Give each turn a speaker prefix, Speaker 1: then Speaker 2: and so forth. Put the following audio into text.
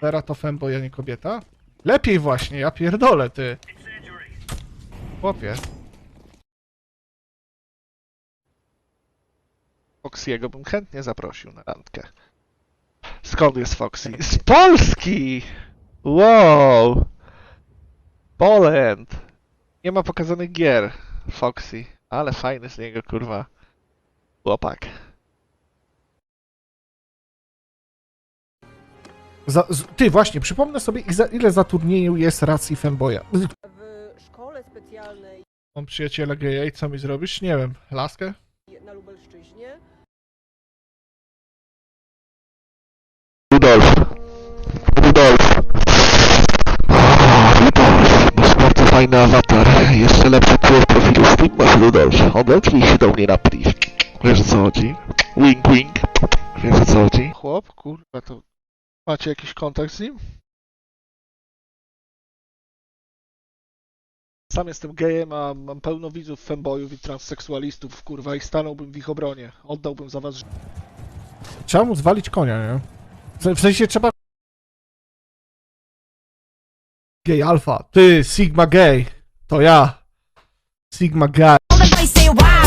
Speaker 1: Vera to femboy, a nie kobieta? Lepiej właśnie, ja pierdolę, ty. Chłopie.
Speaker 2: Foxiego bym chętnie zaprosił na randkę. Skąd jest Foxy? Z Polski! Wow! Poland! Nie ma pokazanych gier Foxy, ale fajny z niego kurwa chłopak.
Speaker 1: Za, z, ty, właśnie, przypomnę sobie, za, ile zatrudnieniu jest racji femboya.
Speaker 3: W szkole specjalnej
Speaker 1: Mam przyjaciela geja i co mi zrobisz? Nie wiem, laskę?
Speaker 3: na Lubelszczyźnie
Speaker 2: Rudolf. Rudolf. Rudolf. Masz bardzo fajny awatar. Jeszcze lepszy twój profilu Steam masz Rudolf. Odezwij się do mnie na priv. Wiesz o co chodzi? Wink wink. Wiesz o co chodzi? Chłop, kurwa, to... Macie jakiś kontakt z nim? Sam jestem gejem, a mam pełno widzów femboyów i transseksualistów, kurwa, i stanąłbym w ich obronie. Oddałbym za was.
Speaker 1: Trzeba mu zwalić konia, nie? W- W sensie trzeba... Gay alfa. Ty, Sigma gay. To ja. Sigma gay.
Speaker 4: All the boys say wow.